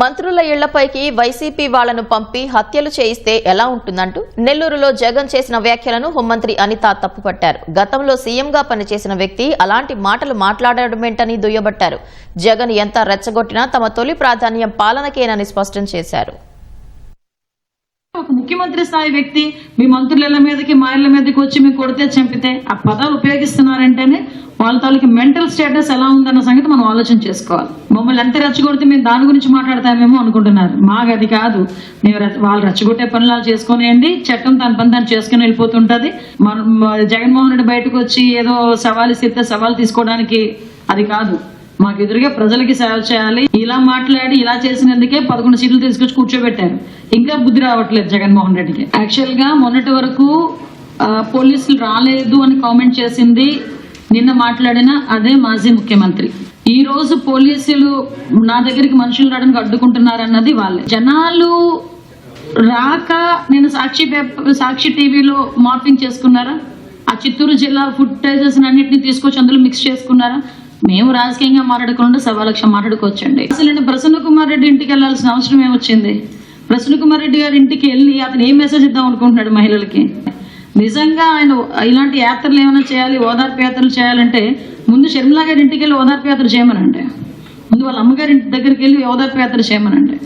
మంత్రుల ఇళ్ళపైకి వైసీపీ వాళ్ళను పంపి హత్యలు చేయిస్తే ఎలా ఉంటుందంటూ నెల్లూరులో జగన్ చేసిన వ్యాఖ్యలను హోంమంత్రి అనిత తప్పుపట్టారు. గతంలో సీఎంగా పనిచేసిన వ్యక్తి అలాంటి మాటలు మాట్లాడడమేంటని దుయ్యబట్టారు. జగన్ ఎంత రెచ్చగొట్టినా తమ తొలి ప్రాధాన్యం పాలనకేనని స్పష్టం చేశారు. ఒక ముఖ్యమంత్రి స్థాయి వ్యక్తి మీ మంత్రుల మీదకి మా ఇళ్ళ మీదకి వచ్చి మీకు కొడితే చంపితే ఆ పదాలు ఉపయోగిస్తున్నారంటేనే వాళ్ళ తాలూకు మెంటల్ స్టేటస్ ఎలా ఉందన్న సంగతి మనం ఆలోచన చేసుకోవాలి. మమ్మల్ని ఎంత రెచ్చగొడితే మేము దాని గురించి మాట్లాడతామేమో అనుకుంటున్నారు. మాకు అది కాదు. మేము వాళ్ళు రెచ్చగొట్టే పనులు వాళ్ళు చేసుకునేయండి. చట్టం తన పని తను చేసుకుని వెళ్ళిపోతుంటది. మనం జగన్మోహన్ రెడ్డి బయటకు వచ్చి ఏదో సవాల్ ఇస్తే సవాల్ తీసుకోవడానికి అది కాదు. మాకు ఎదురుగా ప్రజలకి సేవ చేయాలి. ఇలా మాట్లాడి ఇలా చేసినందుకే పదకొండు సీట్లు తీసుకొచ్చి కూర్చోబెట్టారు. ఇంకా బుద్ధి రావట్లేదు జగన్మోహన్ రెడ్డికి. యాక్చువల్గా మొన్నటి వరకు పోలీసులు రాలేదు అని కామెంట్ చేసింది. నిన్న మాట్లాడిన అదే మాజీ ముఖ్యమంత్రి. ఈ రోజు పోలీసులు నా దగ్గరికి మనుషులు రావడానికి అడ్డుకుంటున్నారన్నది వాళ్ళే. జనాలు రాక నేను సాక్షి పేపర్ సాక్షి టీవీలో మార్పింగ్ చేసుకున్నారా? ఆ చిత్తూరు జిల్లా ఫుటేజెస్ అన్నింటినీ తీసుకొచ్చి అందులో మిక్స్ చేసుకున్నారా? మేము రాజకీయంగా మాట్లాడకుండా సవా లక్ష మాట్లాడుకోవచ్చండి. అసలు నేను ప్రసన్న కుమార్ రెడ్డి ఇంటికి వెళ్ళాల్సిన అవసరం ఏమొచ్చింది? ప్రసన్న కుమార్ రెడ్డి గారి ఇంటికి వెళ్ళి అతను ఏం మెసేజ్ ఇద్దాం అనుకుంటున్నాడు మహిళలకి? నిజంగా ఆయన ఇలాంటి యాత్రలు ఏమైనా చేయాలి ఓదార్పు యాత్రలు చేయాలంటే ముందు షర్మిలా గారి ఇంటికి వెళ్ళి ఓదార్పు యాత్ర చేయమనండి. ముందు వాళ్ళ అమ్మగారి ఇంటి దగ్గరికి వెళ్ళి ఓదార్పు యాత్ర చేయమనండి.